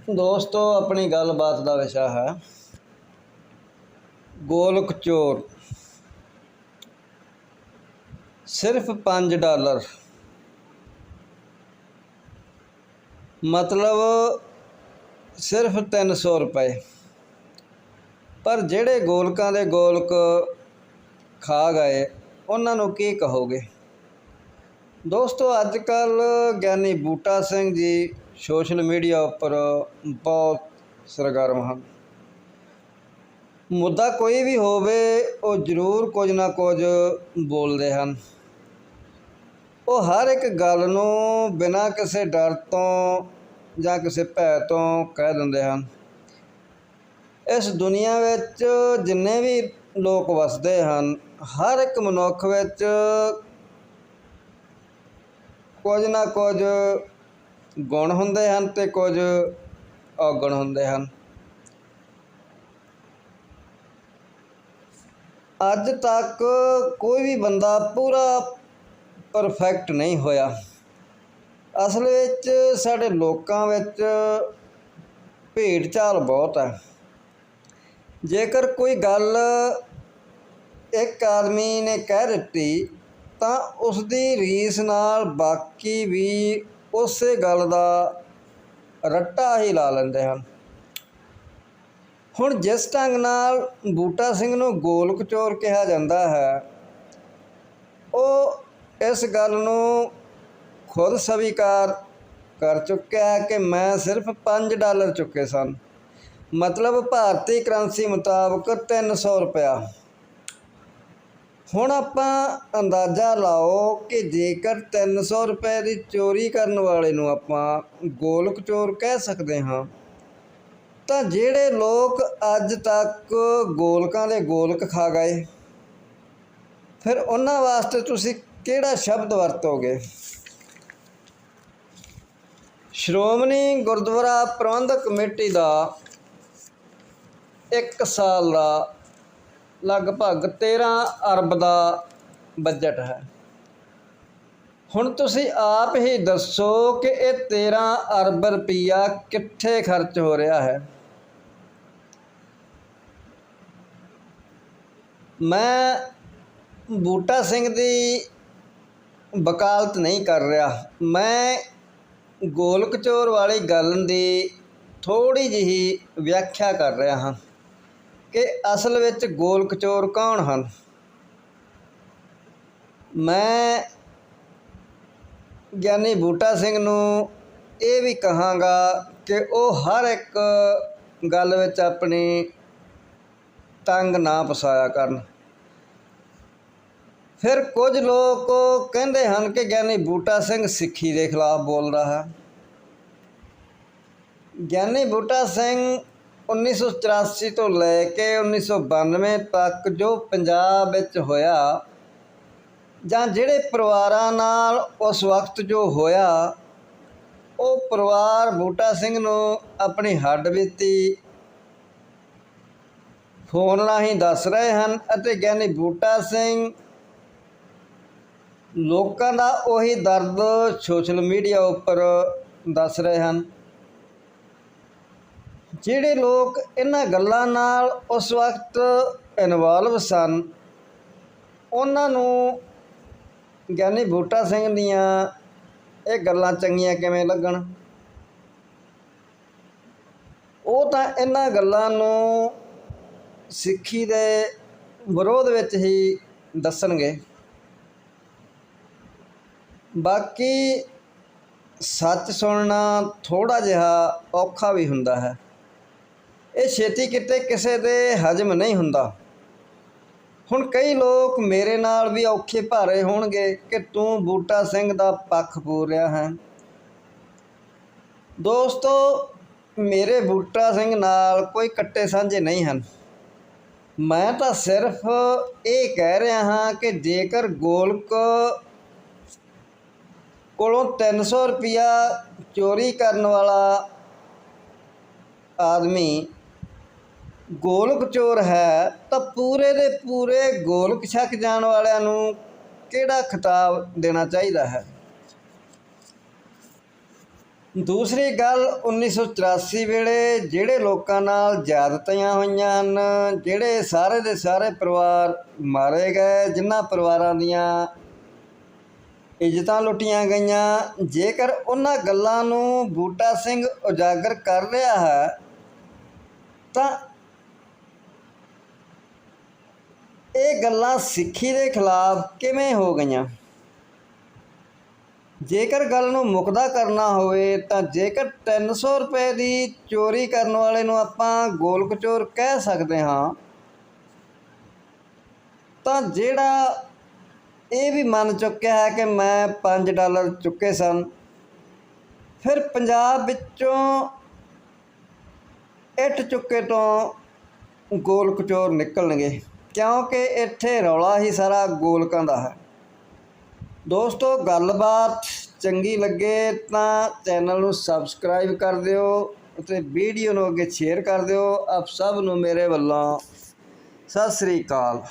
ਦੋਸਤੋ, ਆਪਣੀ ਗੱਲਬਾਤ ਦਾ ਵਿਸ਼ਾ ਹੈ ਗੋਲਕ ਚੋਰ। ਸਿਰਫ 5 ਡਾਲਰ। ਮਤਲਬ ਸਿਰਫ 300 ਰੁਪਏ। ਪਰ ਜਿਹੜੇ ਗੋਲਕਾਂ ਦੇ ਗੋਲਕ ਖਾ ਗਏ, ਉਹਨਾਂ ਨੂੰ ਕੀ ਕਹੋਗੇ? ਦੋਸਤੋ, ਅੱਜ ਕੱਲ ਗਿਆਨੀ ਬੂਟਾ ਸਿੰਘ ਜੀ ਸੋਸ਼ਲ ਮੀਡੀਆ ਉੱਪਰ ਬਹੁਤ ਸਰਗਰਮ ਹਨ। ਮੁੱਦਾ ਕੋਈ ਵੀ ਹੋਵੇ, ਉਹ ਜ਼ਰੂਰ ਕੁਝ ਨਾ ਕੁਝ ਬੋਲਦੇ ਹਨ। ਉਹ ਹਰ ਇੱਕ ਗੱਲ ਨੂੰ ਬਿਨਾਂ ਕਿਸੇ ਡਰ ਤੋਂ ਜਾਂ ਕਿਸੇ ਭੈ ਤੋਂ ਕਹਿ ਦਿੰਦੇ ਹਨ। ਇਸ ਦੁਨੀਆ ਵਿੱਚ ਜਿੰਨੇ ਵੀ ਲੋਕ ਵਸਦੇ ਹਨ, ਹਰ ਇੱਕ ਮਨੁੱਖ ਵਿੱਚ ਕੁਝ ਨਾ ਕੁਝ ਗੁਣ ਹੁੰਦੇ ਹਨ ਤੇ ਕੁਝ ਔਗਣ ਹੁੰਦੇ ਹਨ। ਅੱਜ ਤੱਕ ਕੋਈ ਵੀ ਬੰਦਾ ਪੂਰਾ ਪਰਫੈਕਟ ਨਹੀਂ ਹੋਇਆ। ਅਸਲ ਵਿੱਚ ਸਾਡੇ ਲੋਕਾਂ ਵਿੱਚ ਭੇਡ ਚਾਲ ਬਹੁਤ ਹੈ। ਜੇਕਰ ਕੋਈ ਗੱਲ ਇੱਕ ਆਦਮੀ ਨੇ ਕਹਿ ਦਿੱਤੀ, ਤਾਂ ਉਸ ਦੀ ਰੀਸ ਨਾਲ ਬਾਕੀ ਵੀ ਉਸੇ ਗੱਲ ਦਾ ਰੱਟਾ ਹੀ ਲਾ ਲੈਂਦੇ ਹਨ। ਹੁਣ ਜਿਸ ਢੰਗ ਨਾਲ ਬੂਟਾ ਸਿੰਘ ਨੂੰ ਗੋਲਕ ਚੋਰ ਕਿਹਾ ਜਾਂਦਾ ਹੈ, ਉਹ ਇਸ ਗੱਲ ਨੂੰ ਖੁਦ ਸਵੀਕਾਰ ਕਰ ਚੁੱਕਿਆ ਹੈ ਕਿ ਮੈਂ ਸਿਰਫ 5 ਡਾਲਰ ਚੁੱਕੇ ਸਨ। ਮਤਲਬ ਭਾਰਤੀ ਕਰੰਸੀ ਮੁਤਾਬਕ 300 ਰੁਪਇਆ। ਹੁਣ ਆਪਾਂ ਅੰਦਾਜ਼ਾ ਲਾਓ ਕਿ ਜੇਕਰ 300 ਰੁਪਏ ਦੀ ਚੋਰੀ ਕਰਨ ਵਾਲੇ ਨੂੰ ਆਪਾਂ ਗੋਲਕ ਚੋਰ ਕਹਿ ਸਕਦੇ ਹਾਂ, ਤਾਂ ਜਿਹੜੇ ਲੋਕ ਅੱਜ ਤੱਕ ਗੋਲਕਾਂ ਦੇ ਗੋਲਕ ਖਾ ਗਏ, ਫਿਰ ਉਹਨਾਂ ਵਾਸਤੇ ਤੁਸੀਂ ਕਿਹੜਾ ਸ਼ਬਦ ਵਰਤੋਗੇ? ਸ਼੍ਰੋਮਣੀ ਗੁਰਦੁਆਰਾ ਪ੍ਰਬੰਧਕ ਕਮੇਟੀ ਦਾ ਇੱਕ ਸਾਲ ਦਾ ਲਗਭਗ 13 ਅਰਬ ਦਾ ਬਜਟ ਹੈ। ਹੁਣ ਤੁਸੀਂ ਆਪ ਹੀ ਦੱਸੋ ਕਿ ਇਹ 13 ਅਰਬ ਰੁਪਈਆ ਕਿੱਥੇ ਖਰਚ ਹੋ ਰਿਹਾ ਹੈ। ਮੈਂ ਬੂਟਾ ਸਿੰਘ ਦੀ ਵਕਾਲਤ ਨਹੀਂ ਕਰ ਰਿਹਾ। ਮੈਂ ਗੋਲਕਚੋਰ ਵਾਲੀ ਗੱਲ ਦੀ ਥੋੜੀ ਜਿਹੀ ਵਿਆਖਿਆ ਕਰ ਰਿਹਾ ਹਾਂ। ਕਿ ਅਸਲ ਵਿੱਚ ਗੋਲਕਚੋਰ ਕੌਣ ਹਨ? ਮੈਂ ਗਿਆਨੀ ਬੂਟਾ ਸਿੰਘ ਨੂੰ ਇਹ ਵੀ ਕਹਾਂਗਾ ਕਿ ਉਹ ਹਰ ਇੱਕ ਗੱਲ ਵਿੱਚ ਆਪਣੀ ਤੰਗ ਨਾ ਫਸਾਇਆ ਕਰਨ। ਫਿਰ ਕੁਝ ਲੋਕ ਕਹਿੰਦੇ ਹਨ ਕਿ ਗਿਆਨੀ ਬੂਟਾ ਸਿੰਘ ਸਿੱਖੀ ਦੇ ਖਿਲਾਫ ਬੋਲਦਾ ਹੈ। ਗਿਆਨੀ ਬੂਟਾ ਸਿੰਘ 1984 ਤੋਂ ਲੈ ਕੇ 1992 ਤੱਕ ਜੋ ਪੰਜਾਬ ਵਿੱਚ ਹੋਇਆ, ਜਾਂ ਜਿਹੜੇ ਪਰਿਵਾਰਾਂ ਨਾਲ ਉਸ ਵਕਤ ਜੋ ਹੋਇਆ, ਉਹ ਪਰਿਵਾਰ ਬੂਟਾ ਸਿੰਘ ਨੂੰ ਆਪਣੀ ਹੱਡ ਬੀਤੀ, ਫੋਨ ਰਾਹੀਂ ਦੱਸ ਰਹੇ ਹਨ ਅਤੇ ਗਿਆਨੀ ਬੂਟਾ ਸਿੰਘ ਲੋਕਾਂ ਦਾ ਉਹੀ ਦਰਦ ਸੋਸ਼ਲ ਮੀਡੀਆ ਉੱਪਰ ਦੱਸ ਰਹੇ ਹਨ। ਜਿਹੜੇ ਲੋਕ ਇਹਨਾਂ ਗੱਲਾਂ ਨਾਲ ਉਸ ਵਕਤ ਇਨਵੋਲਵ ਸਨ, ਉਹਨਾਂ ਨੂੰ ਗਿਆਨੀ ਬੂਟਾ ਸਿੰਘ ਦੀਆਂ ਇਹ ਗੱਲਾਂ ਚੰਗੀਆਂ ਕਿਵੇਂ ਲੱਗਣ? ਉਹ ਤਾਂ ਇਹਨਾਂ ਗੱਲਾਂ ਨੂੰ ਸਿੱਖੀ ਦੇ ਵਿਰੋਧ ਵਿੱਚ ਹੀ ਦੱਸਣਗੇ। ਬਾਕੀ ਸੱਚ ਸੁਣਨਾ ਥੋੜਾ ਜਿਹਾ ਔਖਾ ਵੀ ਹੁੰਦਾ ਹੈ। ਇਹ ਛੇਤੀ ਕਿਤੇ ਕਿਸੇ ਦੇ ਹਜਮ ਨਹੀਂ ਹੁੰਦਾ। ਹੁਣ ਕਈ ਲੋਕ ਮੇਰੇ ਨਾਲ ਵੀ ਔਖੇ ਭਾਰੇ ਹੋਣਗੇ ਕਿ ਤੂੰ ਬੂਟਾ ਸਿੰਘ ਦਾ ਪੱਖ ਪੂਰ ਰਿਹਾ ਹੈ। ਦੋਸਤੋ, ਮੇਰੇ ਬੂਟਾ ਸਿੰਘ ਨਾਲ ਕੋਈ ਕੱਟੇ ਸਾਂਝੇ ਨਹੀਂ ਹਨ। ਮੈਂ ਤਾਂ ਸਿਰਫ ਇਹ ਕਹਿ ਰਿਹਾ ਹਾਂ ਕਿ ਜੇਕਰ ਗੋਲਕ ਕੋਲੋਂ 300 ਰੁਪਿਆ ਚੋਰੀ ਕਰਨ ਵਾਲਾ ਆਦਮੀ ਗੋਲਕ ਚੋਰ ਹੈ, ਤਾਂ ਪੂਰੇ ਦੇ ਪੂਰੇ ਗੋਲਕ ਛਕ ਜਾਣ ਵਾਲਿਆਂ ਨੂੰ ਕਿਹੜਾ ਖਿਤਾਬ ਦੇਣਾ ਚਾਹੀਦਾ ਹੈ? ਦੂਸਰੀ ਗੱਲ 1984 ਵੇਲੇ ਜਿਹੜੇ ਲੋਕਾਂ ਨਾਲ ਜ਼ਿਆਦਤੀਆਂ ਹੋਈਆਂ ਹਨ, ਜਿਹੜੇ ਸਾਰੇ ਦੇ ਸਾਰੇ ਪਰਿਵਾਰ ਮਾਰੇ ਗਏ, ਜਿਨ੍ਹਾਂ ਪਰਿਵਾਰਾਂ ਦੀਆਂ ਇੱਜ਼ਤਾਂ ਲੁੱਟੀਆਂ ਗਈਆਂ, ਜੇਕਰ ਉਹਨਾਂ ਗੱਲਾਂ ਨੂੰ ਬੂਟਾ ਸਿੰਘ ਉਜਾਗਰ ਕਰ ਰਿਹਾ ਹੈ, ਤਾਂ ਇਹ ਗੱਲਾਂ ਸਿੱਖੀ ਦੇ ਖਿਲਾਫ ਕਿਵੇਂ ਹੋ ਗਈਆਂ? ਜੇਕਰ ਗੱਲ ਨੂੰ ਮੁਕਦਾ ਕਰਨਾ ਹੋਵੇ ਤਾਂ ਜੇਕਰ 300 ਰੁਪਏ ਦੀ ਚੋਰੀ ਕਰਨ ਵਾਲੇ ਨੂੰ ਆਪਾਂ ਗੋਲਕਚੋਰ ਕਹਿ ਸਕਦੇ ਹਾਂ, ਤਾਂ ਜਿਹੜਾ ਇਹ ਵੀ ਮੰਨ ਚੁੱਕਿਆ ਹੈ ਕਿ ਮੈਂ 5 ਡਾਲਰ ਚੁੱਕੇ ਸਨ, ਫਿਰ ਪੰਜਾਬ ਵਿੱਚੋਂ ਇੱਟ ਚੁੱਕੇ ਤੋਂ ਗੋਲਕਚੋਰ ਨਿਕਲਣਗੇ। ਕਿਉਂਕਿ ਇੱਥੇ ਰੌਲਾ ਹੀ ਸਾਰਾ ਗੋਲਕਾਂ ਦਾ ਹੈ। ਦੋਸਤੋ, ਗੱਲਬਾਤ ਚੰਗੀ ਲੱਗੇ ਤਾਂ ਚੈਨਲ ਨੂੰ ਸਬਸਕ੍ਰਾਈਬ ਕਰ ਦਿਓ ਅਤੇ ਵੀਡੀਓ ਨੂੰ ਅੱਗੇ ਸ਼ੇਅਰ ਕਰ ਦਿਓ। ਆਪ ਸਭ ਨੂੰ ਮੇਰੇ ਵੱਲੋਂ ਸਤਿ ਸ੍ਰੀ ਅਕਾਲ।